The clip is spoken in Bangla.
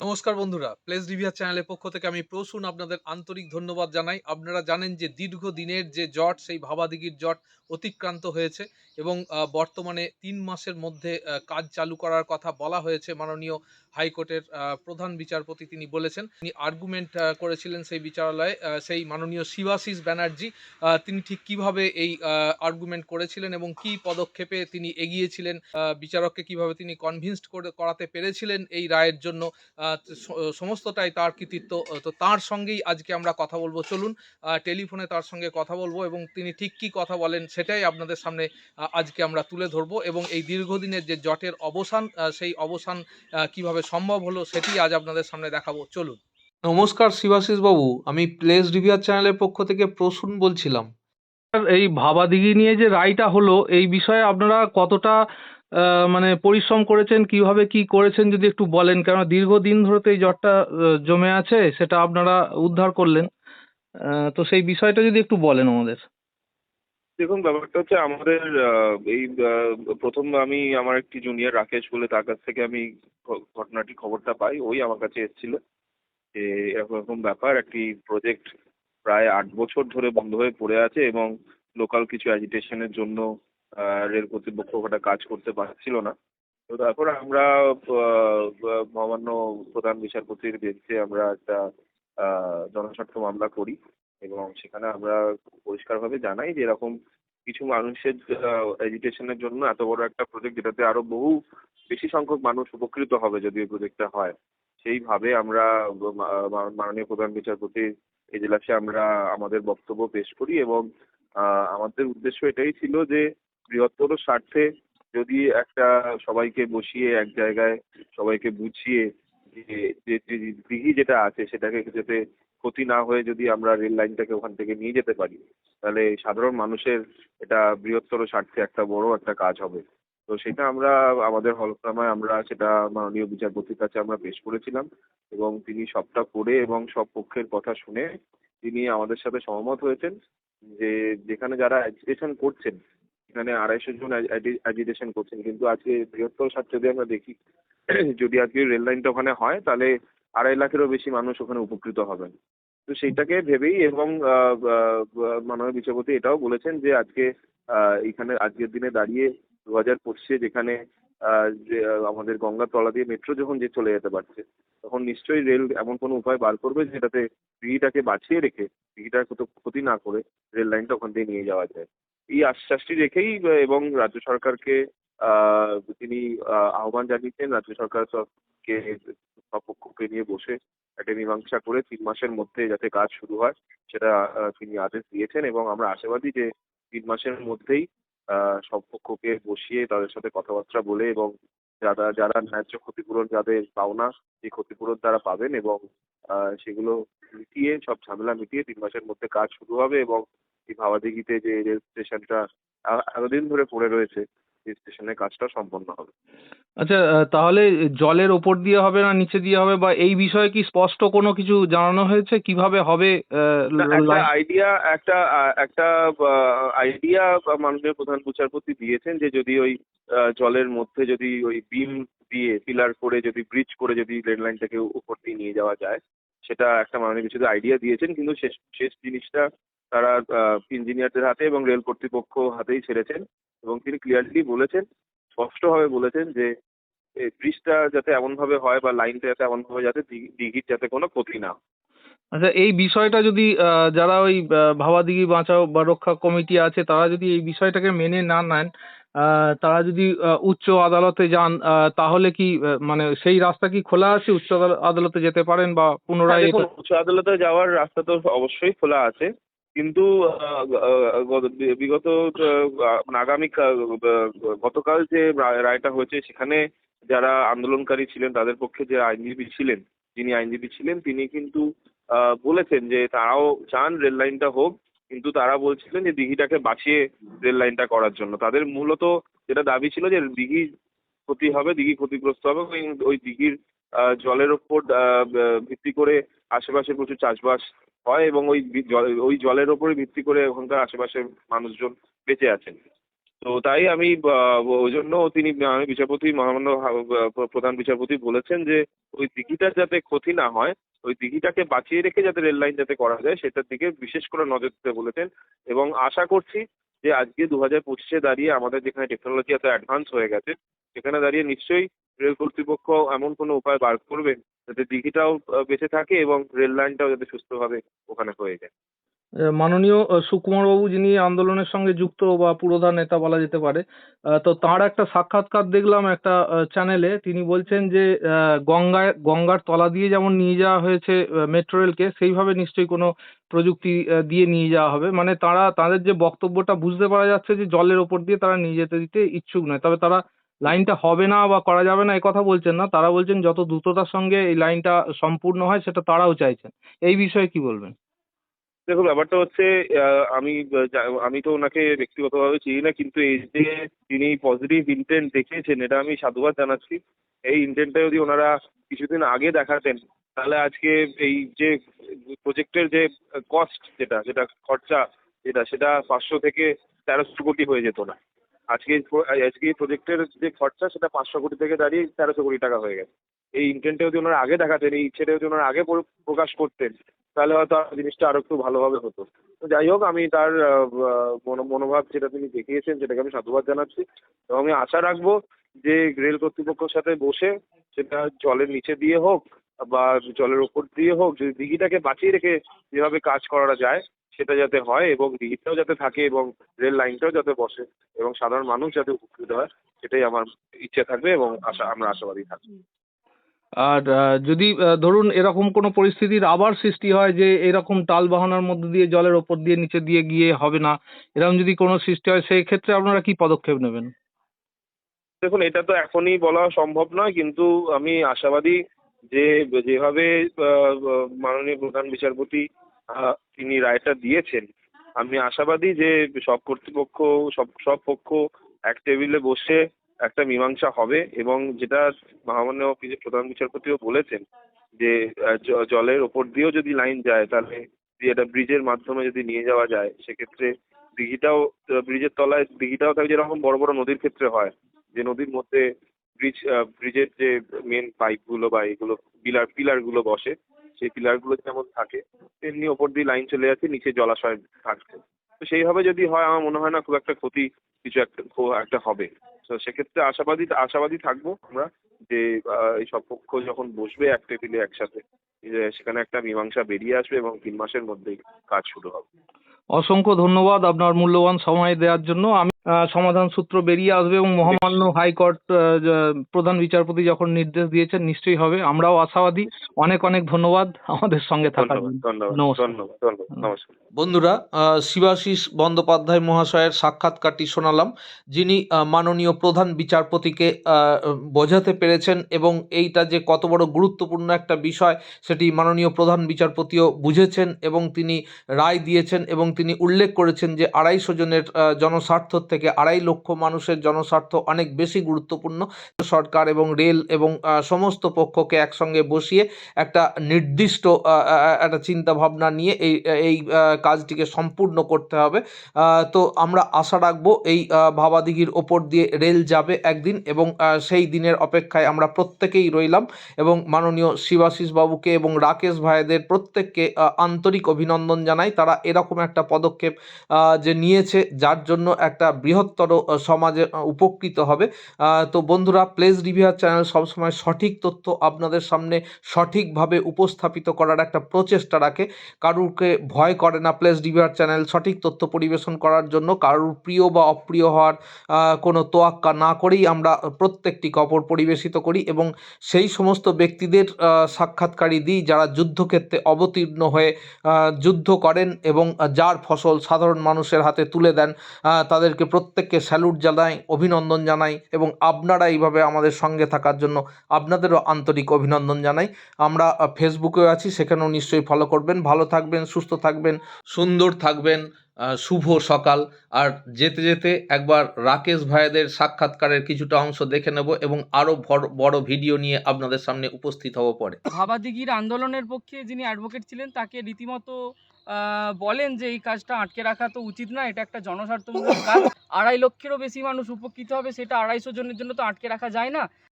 নমস্কার বন্ধুরা, প্লেস রিভিয়ার চ্যানেলের পক্ষ থেকে আমি প্রসূন আপনাদের আন্তরিক ধন্যবাদ জানাই। আপনারা জানেন যে দীর্ঘদিনের যে জট, সেই ভাবাদিঘির জট অতিক্রান্ত হয়েছে এবং বর্তমানে তিন মাসের মধ্যে কাজ চালু করার কথা বলা হয়েছে মাননীয় হাইকোর্টের প্রধান বিচারপতি তিনি বলেছেন। তিনি আর্গুমেন্ট করেছিলেন সেই বিচারালয়ে সেই মাননীয় শিবাশিস ব্যানার্জি তিনি ঠিক কীভাবে এই আর্গুমেন্ট করেছিলেন এবং কি পদক্ষেপে তিনি এগিয়েছিলেন বিচারককে কীভাবে তিনি কনভিন্সড করে, করাতে পেরেছিলেন এই রায়ের জন্য সমস্তটাই তার কৃতিত্ব। তো তার সঙ্গেই আজকে আমরা কথা বলব। চলুন টেলিফোনে তার সঙ্গে কথা বলব এবং তিনি ঠিক কি কথা বলেন সেটাই আপনাদের সামনে আজকে আমরা তুলে ধরবো এবং এই দীর্ঘদিনের যে জটের অবসান সেই অবসান কীভাবে সম্ভব হলো সেটি আজ আপনাদের সামনে দেখাবো। চলুন। নমস্কার শিবাশিস বাবু আমি প্লেস রিভিয়ার চ্যানেলের পক্ষ থেকে প্রসূন বলছিলাম। এই ভাবাদিঘি নিয়ে যে রায়টা হলো এই বিষয়ে আপনারা কতটা মানে পরিশ্রম করেছেন, কীভাবে কি করেছেন যদি একটু বলেন? কারণ দীর্ঘদিন ধরে তো এই জ্বরটা জমে আছে, সেটা আপনারা উদ্ধার করলেন। তো সেই বিষয়টা যদি একটু বলেন আমাদের। দেখুন, ব্যাপারটা হচ্ছে আমাদের এই প্রথম আমি আমার একটি জুনিয়র রাকেশ বলে তার কাছ থেকে আমি ঘটনাটি খবরটা পাই। ওই আমার কাছে এসেছিল। যে এরকম এরকম ব্যাপার, একটি প্রজেক্ট প্রায় আট বছর ধরে বন্ধ হয়ে পড়ে আছে এবং লোকাল কিছু অ্যাজিটেশনের জন্য রেল কর্তৃপক্ষ ওটা কাজ করতে পারছিল না। তো তারপর আমরা মহামান্য প্রধান বিচারপতির বেঞ্চে আমরা একটা জনস্বার্থ মামলা করি এবং সেখানে আমরা পরিষ্কারভাবে জানাই যে এরকম কিছু মানুষের এডুকেশনের জন্য এত বড় একটা প্রজেক্ট যেটাতে আরও বহু বেশি সংখ্যক মানুষ উপকৃত হবে যদি এই প্রজেক্টটা হয়। সেইভাবে আমরা মাননীয় প্রধান বিচারপতির এজলাসে আমরা আমাদের বক্তব্য পেশ করি এবং আমাদের উদ্দেশ্য এটাই ছিল যে বৃহত্তর স্বার্থে যদি একটা সবাইকে বসিয়ে এক জায়গায় সবাইকে বুঝিয়ে যে যে দিঘি যেটা আছে সেটাকে যাতে ক্ষতি না হয়ে যদি আমরা রেল লাইনটাকে ওখান থেকে নিয়ে যেতে পারি, তাহলে সাধারণ মানুষের এটা বৃহত্তর স্বার্থে একটা বড় একটা কাজ হবে। তো সেটা আমরা, আমাদের হলফনামায় আমরা সেটা মাননীয় বিচারপতির কাছে আমরা পেশ করেছিলাম এবং তিনি সবটা পড়ে এবং সব পক্ষের কথা শুনে তিনি আমাদের সাথে সহমত হয়েছেন যে, যেখানে যারা অ্যাজিটেশন করছেন এখানে আড়াইশো জন অ্যাজিটেশন করছেন। কিন্তু আজকে বৃহত্তর স্বার্থে যদি আমরা দেখি, যদি আজকে রেল লাইনটা ওখানে হয়, তাহলে আড়াই লাখেরও বেশি মানুষ ওখানে উপকৃত হবেন। তো সেইটাকে ভেবেই এবং মাননীয় বিচারপতি এটাও বলেছেন যে আজকে এখানে আজকের দিনে দাঁড়িয়ে দু হাজার পঁচিশে যেখানে যে, আমাদের গঙ্গার তলা দিয়ে মেট্রো যখন যে চলে যেতে পারছে, তখন নিশ্চয়ই রেল এমন কোনো উপায় বার করবে যেটাতে দিঘিটাকে বাঁচিয়ে রেখে কত ক্ষতি না করে রেল লাইনটা ওখান দিয়ে নিয়ে যাওয়া যায়। এই আশ্বাসটি রেখেই এবং রাজ্য সরকারকে তিনি আহ, আহ্বান জানিয়েছেন রাজ্য সরকার সবকে সব পক্ষকে নিয়ে বসে একটা মীমাংসা করে তিন মাসের মধ্যে যাতে কাজ শুরু হয় সেটা তিনি আদেশ দিয়েছেন এবং আমরা আশাবাদী যে তিন মাসের মধ্যেই সব পক্ষকে বসিয়ে তাদের সাথে কথাবার্তা বলে এবং যারা যারা ন্যায্য ক্ষতিপূরণ যাদের পাওনা সেই ক্ষতিপূরণ তারা পাবেন এবং সেগুলো মিটিয়ে সব ঝামেলা মিটিয়ে তিন মাসের মধ্যে কাজ শুরু হবে এবং এই ভাবাদিঘিতে যে রেল স্টেশনটা এতদিন ধরে পড়ে রয়েছে সেই স্টেশনের কাজটা সম্পন্ন হবে। আচ্ছা তাহলে জলের ওপর দিয়ে হবে না নিচে দিয়ে হবে বা এই বিষয়ে কি স্পষ্ট কোনো কিছু জানানো হয়েছে? কীভাবে হবে একটা আইডিয়া একটা একটা আইডিয়া মাননীয় প্রধান বিচারপতি দিয়েছেন যে যদি ওই জলের মধ্যে যদি ওই বিম দিয়ে পিলার করে যদি ব্রিজ করে যদি রেল লাইনটাকে উপর দিয়ে নিয়ে যাওয়া যায় সেটা একটা মাননীয় বিচারপতি আইডিয়া দিয়েছেন কিন্তু শেষ শেষ জিনিসটা তারা ইঞ্জিনিয়ারদের হাতে এবং রেল কর্তৃপক্ষ হাতেই ছেড়েছেন এবং তিনি ক্লিয়ারলি বলেছেন স্পষ্টভাবে বলেছেন যে এই ব্রিজটা যাতে এমনভাবে হয় বা লাইনটা যাতে এমনভাবে যাতে দিঘি- দিঘির যাতে কোনো ক্ষতি না হয়। আচ্ছা এই বিষয়টা যদি যারা ওই ভাবাদিঘি বাঁচাও বা রক্ষা কমিটি আছে তারা যদি এই বিষয়টাকে মেনে না নেন আহ, তারা যদি উচ্চ আদালতে যান তাহলে কি মানে সেই রাস্তা কি খোলা আছে উচ্চ আদালতে যেতে পারেন বা হ্যাঁ, পুনরায় উচ্চ আদালতে যাওয়ার রাস্তা তো অবশ্যই খোলা আছে কিন্তু বিগত মানে আগামী গতকাল যে রায়টা হয়েছে, সেখানে যারা আন্দোলনকারী ছিলেন, তাদের পক্ষে যে আইনজীবী ছিলেন, যিনি আইনজীবী ছিলেন, তিনি কিন্তু বলেছেন যে তারাও চান রেল লাইনটা হোক, কিন্তু তারা বলছিলেন যে দিঘিটাকে বাঁচিয়ে রেল লাইনটা করার জন্য। তাদের মূলত যেটা দাবি ছিল যে দিঘি ক্ষতি হবে, দিঘি ক্ষতিগ্রস্ত হবে ওই ওই দিঘির জলের ওপর ভিত্তি করে আশেপাশে প্রচুর চাষবাস হয় এবং ওই ওই জলের ওপরে ভিত্তি করে ওখানকার আশেপাশের মানুষজন বেঁচে আছেন। তো তাই আমি ওই জন্য তিনি, আমি বিচারপতি মহামান্য প্রধান বিচারপতি বলেছেন যে, ওই দিঘিটার যাতে ক্ষতি না হয়, ওই দিঘিটাকে বাঁচিয়ে রেখে যাতে রেল লাইন যাতে করা যায়, সেটার দিকে বিশেষ করে নজর দিতে বলেছেন। এবং আশা করছি যে আজকে দু হাজার পঁচিশে দাঁড়িয়ে আমাদের যেখানে টেকনোলজি এত অ্যাডভান্স হয়ে গেছে, সেখানে দাঁড়িয়ে নিশ্চয়ই রেল কর্তৃপক্ষ এমন কোনো উপায় বার করবেন যাতে দিঘিটাও বেঁচে থাকে এবং রেল লাইনটাও যাতে সুস্থভাবে ওখানে হয়ে যায়। মাননীয় সুকুমারবাবু যিনি আন্দোলনের সঙ্গে যুক্ত বা পুরোধা নেতা বলা যেতে পারে তো তার একটা সাক্ষাৎকার দেখলাম একটা চ্যানেলে তিনি বলছেন যে গঙ্গায়, গঙ্গার তলা দিয়ে যেমন নিয়ে যাওয়া হয়েছে মেট্রো রেলকে সেইভাবে নিশ্চয়ই কোনো প্রযুক্তি দিয়ে নিয়ে যাওয়া হবে। মানে তারা, তাদের যে বক্তব্যটা বুঝতে পারা যাচ্ছে যে, জলের ওপর দিয়ে তারা নিয়ে যেতে, দিতে ইচ্ছুক নয়। তবে তারা লাইনটা হবে না বা করা যাবে না কথা বলছেন না। তারা বলছেন, যত দ্রুততার সঙ্গে এই লাইনটা সম্পূর্ণ হয়, সেটা তারাও চাইছেন। এই বিষয়ে কি বলবেন? দেখুন ব্যাপারটা হচ্ছে আমি আমি তো ওনাকে ব্যক্তিগতভাবে চিনি না, কিন্তু এই যে তিনি পজিটিভ ইন্টেন্ট দেখিয়েছেন, এটা আমি সাধুবাদ জানাচ্ছি। এই ইন্টেন্টটা যদি ওনারা কিছুদিন আগে দেখাতেন, তাহলে আজকে এই যে প্রজেক্টের যে কস্ট যেটা যেটা খরচা যেটা, সেটা পাঁচশো থেকে তেরোশো কোটি হয়ে যেত না। আজকে আজকে এই প্রজেক্টের যে খরচা, সেটা পাঁচশো কোটি থেকে দাঁড়িয়ে তেরোশো কোটি টাকা হয়ে গেছে। এই ইন্টেন্টটা যদি ওনারা আগে দেখাতেন, এই ইচ্ছেটা যদি ওনারা আগে প্রকাশ করতেন তাহলে হয়তো জিনিসটা আরও একটু ভালোভাবে হতো। তো যাই হোক, আমি তার মনো- মনোভাব যেটা তিনি দেখিয়েছেন, সেটাকে আমি সাধুবাদ জানাচ্ছি এবং আমি আশা রাখব যে রেল কর্তৃপক্ষের সাথে বসে সেটা জলের নিচে দিয়ে হোক বা জলের ওপর দিয়ে হোক, যদি দিঘিটাকে বাঁচিয়ে রেখে যেভাবে কাজ করা যায়, সেটা যাতে হয় এবং দিঘিটাও যাতে থাকে এবং রেল লাইনটাও যাতে বসে এবং সাধারণ মানুষ যাতে উপকৃত হয়, সেটাই আমার ইচ্ছে থাকবে এবং আশা, আমরা আশাবাদী থাকব। আর যদি ধরুন এরকম কোনো পরিস্থিতির আবার সৃষ্টি হয় যে এরকম টাল বাহানার মধ্যে দিয়ে জলের ওপর দিয়ে নিচে দিয়ে গিয়ে হবে না, এরকম যদি কোনো সৃষ্টি হয়, সেই ক্ষেত্রে আপনারা কি পদক্ষেপ নেবেন? দেখুন, এটা তো এখনই বলা সম্ভব নয়, কিন্তু আমি আশাবাদী যে, যেভাবে মাননীয় প্রধান বিচারপতি তিনি রায়টা দিয়েছেন, আমি আশাবাদী যে সব কর্তৃপক্ষ, সব সব পক্ষ এক টেবিলে বসে একটা মীমাংসা হবে এবং যেটা মহামান্য প্রধান বিচারপতিও বলেছেন যে জলের ওপর দিয়েও যদি লাইন যায়, তাহলে এটা ব্রিজের মাধ্যমে যদি নিয়ে যাওয়া যায়, সেক্ষেত্রে দিঘিটাও, ব্রিজের তলায় দিঘিটাও থাকে যেরকম বড় বড় নদীর ক্ষেত্রে হয়, যে নদীর মধ্যে ব্রিজ ব্রিজের যে মেন পাইপগুলো বা এগুলো পিলার পিলারগুলো বসে, সেই পিলারগুলো যেমন থাকে, তেমনি ওপর দিয়ে লাইন চলে যাচ্ছে, নিচে জলাশয় থাকছে। তো সেইভাবে যদি হয়, আমার মনে হয় না খুব একটা ক্ষতি কিছু একটা একটা হবে। তো সেক্ষেত্রে আশাবাদী আশাবাদী থাকব আমরা যে এই সব পক্ষ যখন বসবে এক টেবিলে একসাথে সেখানে একটা মীমাংসা বেরিয়ে আসবে এবং তিন মাসের মধ্যেই কাজ শুরু হবে। অসংখ্য ধন্যবাদ আপনার মূল্যবান সময় দেওয়ার জন্য। আমি সমাধান সূত্র বেরিয়ে আসবে এবং মহামান্য হাইকোর্ট আহ, প্রধান বিচারপতি যখন নির্দেশ দিয়েছেন নিশ্চয়ই হবে। আমরাও আশাবাদী। অনেক অনেক ধন্যবাদ আমাদের সঙ্গে থাকার জন্য। ধন্যবাদ নমস্কার। ধন্যবাদ ধন্যবাদ নমস্কার। বন্ধুরা আহ, শিবাশিস বন্দ্যোপাধ্যায় মহাশয়ের সাক্ষাৎকারটি শোনালাম যিনি মাননীয় প্রধান বিচারপতিকে আহ, বোঝাতে পেরেছেন এবং এইটা যে কত বড় গুরুত্বপূর্ণ একটা বিষয় সেটি মাননীয় প্রধান বিচারপতিও বুঝেছেন এবং তিনি রায় দিয়েছেন এবং তিনি উল্লেখ করেছেন যে আড়াইশো জনের জনস্বার্থ থেকে আড়াই লক্ষ মানুষের জনস্বার্থ অনেক বেশি গুরুত্বপূর্ণ। সরকার এবং রেল এবং সমস্ত পক্ষকে একসঙ্গে বসিয়ে একটা নির্দিষ্ট একটা চিন্তা ভাবনা নিয়ে এই এই কাজটিকে সম্পূর্ণ করতে হবে। তো আমরা আশা রাখব এই ভাবাদিঘির ওপর দিয়ে রেল যাবে একদিন এবং সেই দিনের অপেক্ষায় আমরা প্রত্যেকেই রইলাম এবং মাননীয় শিবাশিস বাবুকে এবং রাকেশ ভাইদের প্রত্যেককে আন্তরিক অভিনন্দন জানাই। তারা এরকম একটা পদক্ষেপ যে নিয়েছে যার জন্য একটা বৃহত্তর সমাজে উপকৃত হবে। তো বন্ধুরা প্লেস রিভিউয়ার চ্যানেল সবসময় সঠিক তথ্য আপনাদের সামনে সঠিকভাবে উপস্থাপিত করার একটা প্রচেষ্টা রাখে। কারুরকে ভয় করে না প্লেস রিভিউয়ার চ্যানেল সঠিক তথ্য পরিবেশন করার জন্য। কারুর প্রিয় বা অপ্রিয় হওয়ার কোনো তোয়াক্কা না করেই আমরা প্রত্যেকটি কপর পরিবেশিত করি এবং সেই সমস্ত ব্যক্তিদের আহ, সাক্ষাৎকারই দিই যারা যুদ্ধক্ষেত্রে অবতীর্ণ হয়ে যুদ্ধ করেন এবং যার ফসল সাধারণ মানুষের হাতে তুলে দেন তাদেরকে প্রত্যেককে স্যালুট জানাই, অভিনন্দন জানাই এবং আপনারা এইভাবে আমাদের সঙ্গে থাকার জন্য আপনাদেরও আন্তরিক অভিনন্দন জানাই। আমরা ফেসবুকেও আছি, সেখানেও নিশ্চয়ই ফলো করবেন। ভালো থাকবেন, সুস্থ থাকবেন, সুন্দর থাকবেন শুভ সকাল। আর যেতে যেতে একবার রাকেশ ভাইদের সাক্ষাৎকারের কিছুটা অংশ দেখে নেব এবং আরও বড় ভিডিও নিয়ে আপনাদের সামনে উপস্থিত হব পরে। ভাবাদিঘির আন্দোলনের পক্ষে যিনি অ্যাডভোকেট ছিলেন, তাকে রীতিমতো বলেন যে এই কাজটা আটকে রাখা তো উচিত না, এটা একটা জনস্বার্থমূলক কাজ। আড়াই লক্ষেরও বেশি মানুষ উপকৃত হবে, সেটা আড়াইশো জনের জন্য তো আটকে রাখা যায় না।